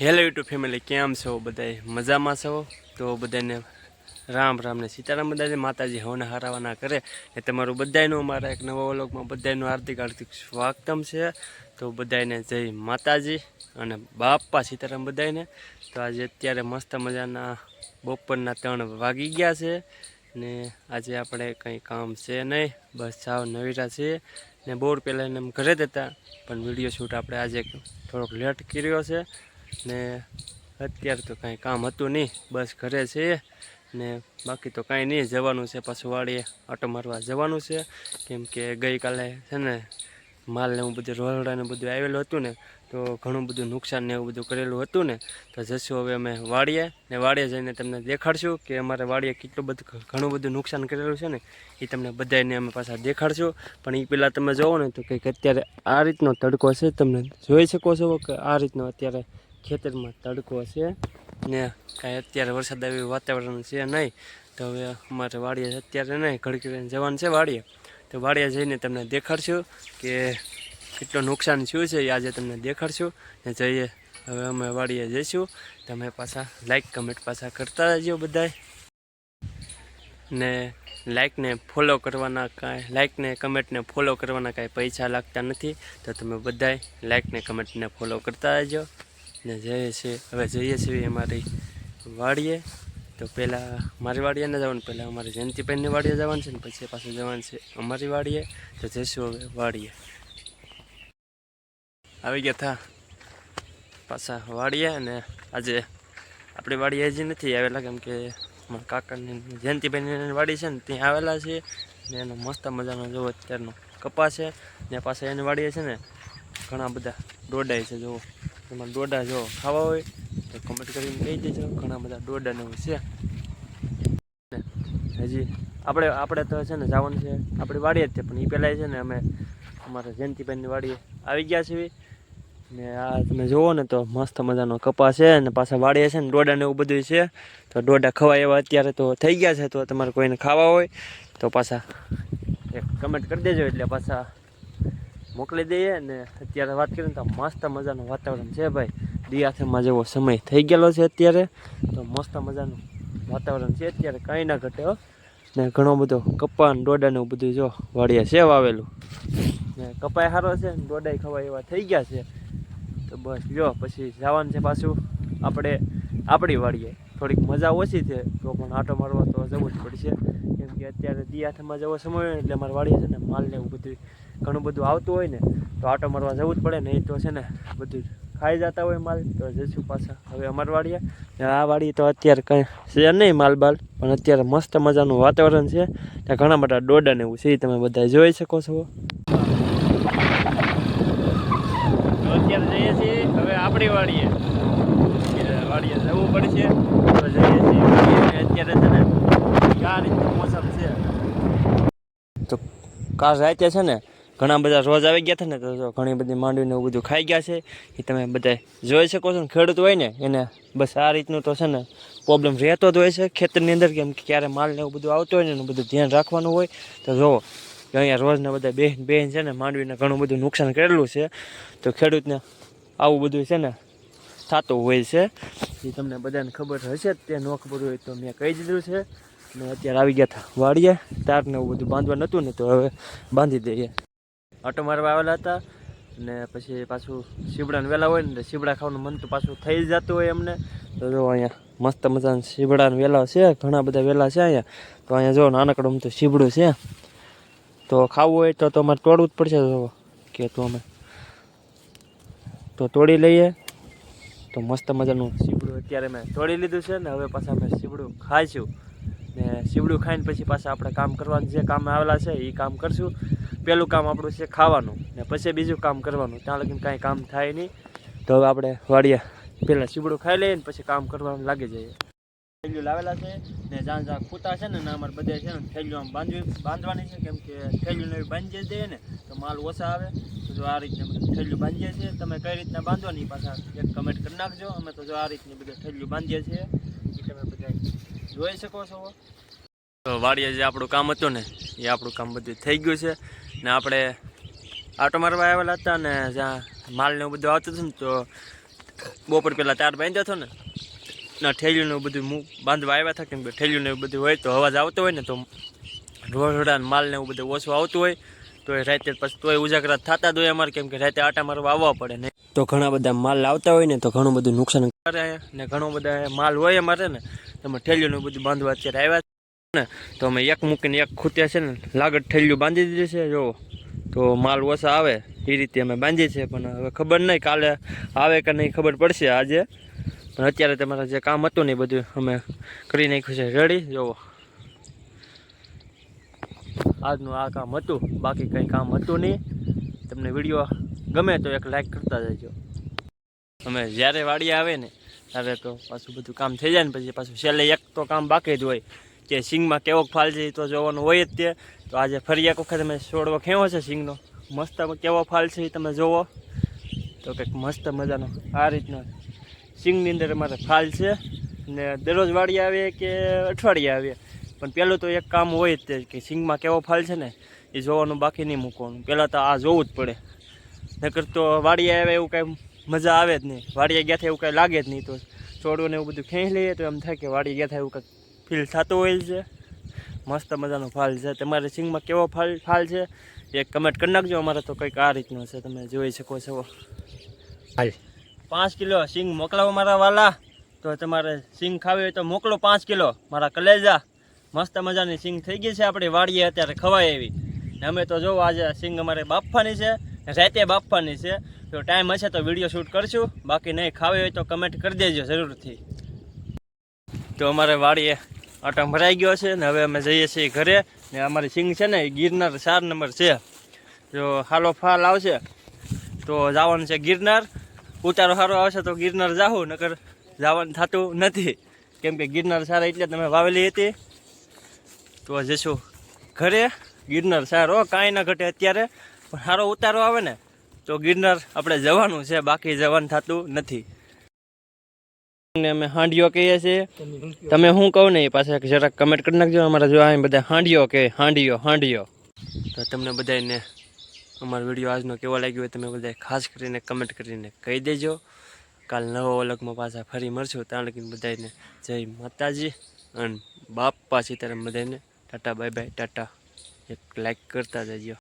Hello YouTube family કેમ છો બધાય? મજામાં છો? તો બધાને રામ રામ ને સીતારામ બધાને માતાજી હવને હારાવાના કરે. એ તમારું બધાયનું અમારા એક નવા વ્લોગમાં બધાયનું હાર્દિક હાર્દિક સ્વાગતમ છે. તો બધાયને જય માતાજી અને બાપા સીતારામ બધાને તો આજે અત્યારે મસ્ત મજાના બપોરના ત્રણ વાગી ગયા છે. ને આજે આપણે કંઈ કામ છે નહીં. બસ સાવ નવીરા છીએ ને બોર પહેલાં એમ ઘરે જ હતા. પણ વીડિયો શૂટ આપણે આજે થોડોક લેટ કર્યો છે. ને અત્યારે તો કાંઈ કામ હતું નહીં. બસ ઘરે છે ને બાકી તો કાંઈ નહીં. જવાનું છે પાછું વાડીએ. આટો મારવા જવાનું છે. કેમ કે ગઈકાલે છે ને માલ ને એવું બધું રોલડાને બધું આવેલું હતું ને, તો ઘણું બધું નુકસાન ને એવું બધું કરેલું હતું ને, તો જશું હવે અમે વાડીએ ને વાડીએ જઈને તમને દેખાડશું કે અમારે વાડીએ કેટલું બધું ઘણું બધું નુકસાન કરેલું છે ને, એ તમને બધાને અમે પાછા દેખાડશું. પણ એ પહેલાં તમે જોવો ને તો કંઈક અત્યારે આ રીતનો તડકો છે. તમને જોઈ શકો છો કે આ રીતનો અત્યારે ખેતરમાં તડકો છે ને કાંઈ અત્યારે વરસાદ આવ્યું વાતાવરણ છે નહીં, તો હવે અમારે વાડીએ અત્યારે નહીં, ઘડકી જવાનું છે વાડીએ. તો વાડીએ જઈને તમને દેખાડશું કે કેટલું નુકસાન શું છે એ આજે તમને દેખાડશું ને જઈએ, હવે અમે વાડીએ જઈશું. તમે પાછા લાઈક કમેન્ટ પાછા કરતા રહેજો બધાય. ને લાઈકને ફોલો કરવાના કાંઈ લાઈકને કમેન્ટને ફોલો કરવાના કાંઈ પૈસા લાગતા નથી, તો તમે બધાય લાઈકને કમેન્ટને ફોલો કરતા રહેજો. ને જઈએ છીએ. હવે જઈએ છીએ અમારી વાડીએ. તો પહેલાં મારી વાડીએ ન જવાનું પહેલાં અમારી જયંતિબેનની વાડીએ જવાનું છે ને પછી પાછું જવાનું છે અમારી વાડીએ. તો જઈશું હવે વાડીએ. આવી ગયા થા પાછા વાડીએ અને આજે આપણી વાડી હજી નથી આવેલા, કેમ કે મારા કાકાની જયંતિભાઈની વાડી છે ને ત્યાં આવેલા છે ને એનો મસ્ત મજાનો જો અત્યારનો કપા છે. ને પાછા એની વાડીએ છે ને ઘણા બધા દોડાય છે, જુઓ. એમાં દોડા જો ખાવા હોય તો કમેન્ટ કરીને કહી દેજો. ઘણા બધા દોડા ને એવું છે. હજી આપણે આપણે તો છે ને જવાનું છે. આપણી વાડીએ જ છે, પણ એ પહેલાં છે ને અમે અમારા જયંતિભાઈની વાડીએ આવી ગયા છીએ. ને આ તમે જુઓ ને તો મસ્ત મજાનો કપા છે અને પાછા વાડીએ છે ને દોડા ને એવું બધું છે. તો દોડા ખવાય એવા અત્યારે તો થઈ ગયા છે, તો તમારે કોઈને ખાવા હોય તો પાછા એક કમેન્ટ કરી દેજો એટલે પાછા મોકલી દઈએ ને અત્યારે વાત કરીએ ને તો મસ્ત મજાનું વાતાવરણ છે ભાઈ. દિયાથમાં જેવો સમય થઈ ગયેલો છે અત્યારે. તો મસ્ત મજાનું વાતાવરણ છે અત્યારે. કાંઈ ના ઘટે ને ઘણો બધો કપ્પા ને દોડા ને બધું જો વાળીએ છે વાવેલું. ને કપાય સારો છે ને દોડાઈ ખવાય એવા થઈ ગયા છે. તો બસ જો, પછી જવાનું છે પાછું. આપણે, આપણી વાડીએ. થોડીક મજા ઓછી છે. તો પણ આટો મારવા તો જવું જ પડશે. કેમ કે અત્યારે દિયાથમાં જવો સમય હોય એટલે અમારે વાડીએ છે ને માલ ને એવું બધું ઘણું બધું આવતું હોય ને, તો આટો મારવા જવું જ પડે ને એ તો છે ને બધું ખાઈ જતા હોય માલ. તો જઈશું પાછા હવે અમારી વાડીએ. આ વાડી તો અત્યારે કંઈ છે નહીં માલ બાલ, પણ અત્યારે મસ્ત મજાનું વાતાવરણ છે. ત્યાં ઘણા બધા ડોડા ને એવું છે તમે બધા જોઈ શકો છો. અત્યારે જઈએ છીએ હવે આપણી વાડીએ. વાડીએ જવું પડશે. તો જઈએ છીએ. અત્યારે છે ને આ રીતનું મોસમ છે. તો કાર રાતે છે ને ઘણા બધા રોજ આવી ગયા હતા ને, તો ઘણી બધી માંડવીને એવું બધું ખાઈ ગયા છે. એ તમે બધા જોઈ શકો છો ને, ખેડૂત હોય ને, એને બસ આ રીતનું તો છે ને પ્રોબ્લેમ રહેતો જ હોય છે ખેતરની અંદર, કેમ કે ક્યારે માલ ને એવું બધું આવતું હોય ને, એનું બધું ધ્યાન રાખવાનું હોય. તો જુઓ કે અહીંયા રોજના બધા બેન બહેન છે ને માંડવીને ઘણું બધું નુકસાન કરેલું છે. તો ખેડૂતને આવું બધું છે ને થતું હોય છે. એ તમને બધાને ખબર હશે, તે ન ખબર હોય તો મેં કહી દીધું છે. ને અત્યારે આવી ગયા હતા વાડીએ તારને એવું બધું બાંધવા નહોતું ને તો હવે બાંધી દઈએ. આટો મારવા આવેલા હતા ને પછી પાછું શીબડાને વહેલા હોય ને શીબડા ખાવાનું મન તો પાછું થઈ જતું હોય એમને. તો જો અહીંયા મસ્ત મજાના શીબડાને વેલા છે, ઘણા બધા વેલા છે અહીંયા. તો અહીંયા જો નાનકડું તો શીબડું છે. તો ખાવું હોય તો તમારે તોડવું જ પડશે જો કે તો અમે તો તોડી લઈએ. તો મસ્ત મજાનું. સીબડું અત્યારે મેં તોડી લીધું છે ને હવે પાછા અમે સીબડું ખાઈશું. ને સીબડું ખાઈને પછી પાછા આપણે કામ કરવાનું જે કામ આવેલા છે એ કામ કરશું. પહેલું કામ આપણું છે ખાવાનું ને પછી બીજું કામ કરવાનું. ત્યાં લગીને કાંઈ કામ થાય નહીં. તો હવે આપણે વાડીએ પહેલાં સીબડું ખાઈ લઈએ ને પછી કામ કરવાનું લાગી જઈએ થેલીઓ લાવેલા છે ને જ્યાં જ્યાં ખૂતા છે ને અમારે બધે છે ને થેલીઓ આમ બાંધવી બાંધવાની છે કેમ કે થેલીઓને બાંધી દઈએ ને તો માલ ઓછા આવે. તો જો આ રીતના બધું થેલીઓ બાંધીએ છીએ, તમે કઈ રીતના બાંધવાની પાછા એક કમેન્ટ કરી નાખજો. અમે તો જો આ રીતની બધે થેલીઓ બાંધીએ છીએ. એ તમે બધા જોઈ શકો છો. તો વાડીએ જે આપણું કામ હતું ને, એ આપણું કામ બધું થઈ ગયું છે. ને આપણે આટો મારવા આવેલા હતા ને જ્યાં માલ ને એવું બધું આવતું હતું ને, તો બપોર પહેલાં તાર બાંધ્યો હતો ને ના ઠેલ્યું ને એવું બધું બાંધવા આવ્યા હતા કેમ કે ઠેલ્યું ને એવું બધું હોય તો અવાજ આવતો હોય ને તો રોડા માલ ને એવું બધું ઓછું આવતું હોય, તો એ રાતે પછી તોય ઉજાગરા થતા જ હોય અમારે કેમ કે રાતે આટા મારવા આવવા પડે ને. તો ઘણા બધા માલ આવતા હોય ને તો ઘણું બધું નુકસાન કરે ને ઘણો બધા માલ હોય અમારે ને તમે ઠેલ્યું ને બધું બાંધવા અત્યારે આવ્યા ને, તો અમે એક મૂકીને એક ખૂટ્યા છે ને લાગત ઠેલ્યું બાંધી દીધી છે, જો. તો માલ ઓછા આવે, એ રીતે અમે બાંધીએ છીએ, પણ હવે ખબર નહીં કાલે આવે કે નહીં ખબર પડશે આજે. પણ અત્યારે તમારા જે કામ હતું ને એ બધું અમે કરી નાખ્યું છે. રેડી જોવો. આજનું આ કામ હતું. બાકી કંઈ કામ હતું નહીં. તમને વીડિયો ગમે તો એક લાઈક કરતા જજો. અમે જ્યારે વાડી આવે ને, ત્યારે તો પાછું બધું કામ થઈ જાય ને પછી પાછું છેલ્લે એક તો કામ બાકી જ હોય. કે સિંગમાં કેવો ફાલ છે તો જોવાનું હોય જ તે. તો આજે ફરી એક વખત અમે છોડવો ખેવો છે સિંગનો. મસ્ત કેવો ફાલ છે તમે જોવો. તો કંઈક મસ્ત મજાનો આ રીતનો સિંગની અંદર અમારે ફાલ છે ને દરરોજ વાળી આવે કે અઠવાડિયે આવે. પણ પહેલું તો એક કામ હોય જ તે કે સિંગમાં કેવો ફાલ છે ને એ જોવાનું બાકી નહીં મૂકવાનું. પહેલાં તો આ જોવું જ પડે. નકર તો વાડીએ આવે એવું કાંઈ મજા આવે જ નહીં. વાડીએ ગયા થાય એવું કાંઈ લાગે જ નહીં તો છોડવું ને એવું બધું ખેંચી લઈએ તો એમ થાય કે વાડીએ ગયા થાય એવું કાંઈક ફીલ થતું હોય છે. મસ્ત મજાનો ફાલ છે. તમારે સિંગમાં કેવો ફાલ ફાલ છે? એક કમેન્ટ કરી નાખજો. અમારે તો કંઈક આ રીતનો છે. તમે જોઈ શકો છો. હાલ. પાંચ કિલો સિંગ મોકલાવો મારા વાલા. તો તમારે સિંગ ખાવી હોય તો મોકલો પાંચ કિલો. મારા કલેજા. મસ્ત મજાની સિંગ થઈ ગઈ છે આપણી વાડીએ અત્યારે ખવાય એવી. ને અમે તો જો આજે સિંગ અમારે બાફવાની છે. રાતે બાફવાની છે. તો ટાઈમ હશે તો વીડિયો શૂટ કરશું. બાકી નહીં ખાવી હોય તો કમેન્ટ કરી દેજો જરૂરથી. તો અમારે વાડીએ આટો ભરાઈ ગયો છે ને હવે અમે જઈએ છીએ ઘરે. ને અમારી સિંગ છે ને ગિરનાર ચાર નંબર છે. જો હાલો ફાલ આવશે. તો જવાનું છે ગિરનાર. ઉતારો સારો આવશે તો ગિરનાર જાઓ નકર જવાનું થતું નથી. કેમ કે ગિરનાર સારા એટલે તમે વાવેલી હતી. તો જશું ઘરે ગિરનાર સારો, કાંઈ ના ઘટે અત્યારે, પણ સારો ઉતારો આવે ને, તો ગિરનાર આપણે જવાનું છે, બાકી જવાનું થતું નથી. અમે હાંડિયો કહીએ છીએ. તમે શું કહો ને, એ પાસે જરાક કમેન્ટ કરી નાખજો, અમારા જો બધા હાંડિયો કે હાંડિયો હાંડિયો તો તમને બધાને અમારો વીડિયો આજનો કેવો લાગ્યો હોય તમે બધા ખાસ કરીને કમેન્ટ કરીને કહી દેજો. કાલ નવો અલગમાં પાછા ફરી મળશું. ત્યાં લગીને બધાને જય માતાજી અને બાપ પાછી ત્યારે બધાને ટાટા બાય બાય ટાટા. એક લાઈક કરતા જજો.